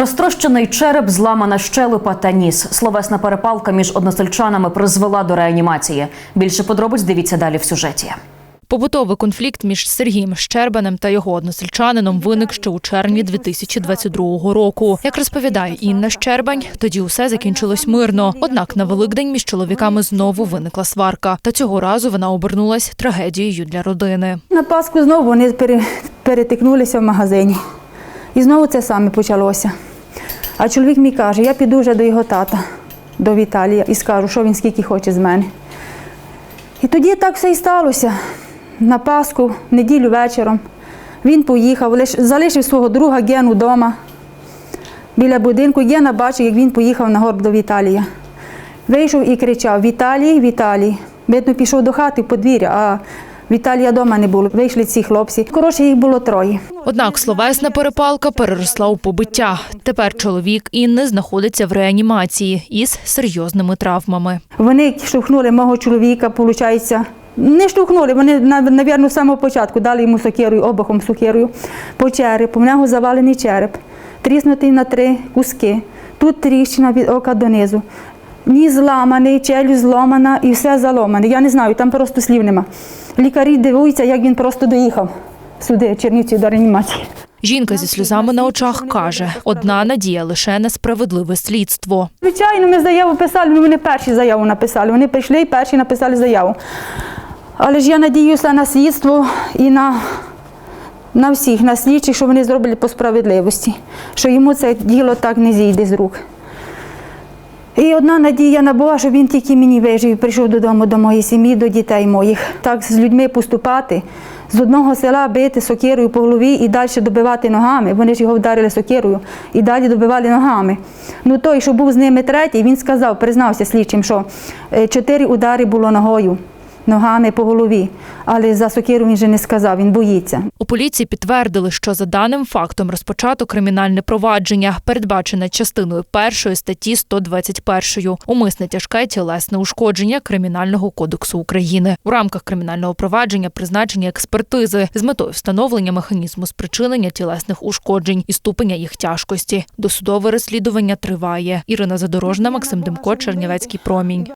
Розтрощений череп, зламана щелепа та ніс. Словесна перепалка між односельчанами призвела до реанімації. Більше подробиць дивіться далі в сюжеті. Побутовий конфлікт між Сергієм Щербанем та його односельчанином виник ще у червні 2022 року. Як розповідає Інна Щербань, тоді усе закінчилось мирно. Однак на Великдень між чоловіками знову виникла сварка. Та цього разу вона обернулась трагедією для родини. На Пасху знову вони пере- перетикнулися в магазині. І знову це саме почалося. А чоловік мій каже, я піду вже до його тата, до Віталія, і скажу, що він скільки хоче з мене. І тоді так все і сталося. На Пасху, неділю вечором, він поїхав, залишив свого друга Гену вдома біля будинку. Гена бачив, як він поїхав на горб до Віталія. Вийшов і кричав: Віталій, Віталій. Видно, пішов до хати в подвір'я, Віталія вдома не було. Вийшли ці хлопці. Коротше, їх було троє. Однак словесна перепалка переросла у побиття. Тепер чоловік Інни знаходиться в реанімації із серйозними травмами. Вони штовхнули мого чоловіка, виходить. Не штовхнули, вони, навірно, з самого початку дали йому сокирою, обухом сокирою по черепу. В нього завалений череп, тріснутий на три куски. Тут тріщина від ока донизу. Ніс зламаний, челюсть зломана і все заломане. Я не знаю, там просто слів нема. Лікарі дивуються, як він просто доїхав сюди, Чернівці, до реанімації. Жінка зі сльозами на очах каже: одна надія лише на справедливе слідство. Звичайно, ми заяву писали, ну вони перші заяву написали. Вони прийшли і перші написали заяву. Але ж я надіюся на слідство і на, на всіх, на слідчих, що вони зроблять по справедливості, що йому це діло так не зійде з рук. І одна надія набула, що він тільки мені вижив прийшов додому до моєї сім'ї, до дітей моїх. Так з людьми поступати, з одного села бити сокирою по голові і далі добивати ногами. Вони ж його вдарили сокирою і далі добивали ногами. Ну той, що був з ними третій, він сказав, признався слідчим, що е, чотири удари було ногою, ногами по голові. Але за сокиру він же не сказав, він боїться. У поліції підтвердили, що за даним фактом розпочато кримінальне провадження, передбачене частиною першої статті 121 умисне тяжке тілесне ушкодження Кримінального кодексу України. У рамках кримінального провадження призначені експертизи з метою встановлення механізму спричинення тілесних ушкоджень і ступеня їх тяжкості. Досудове розслідування триває. Ірина Задорожна, Максим Демко, Чернівецький промінь.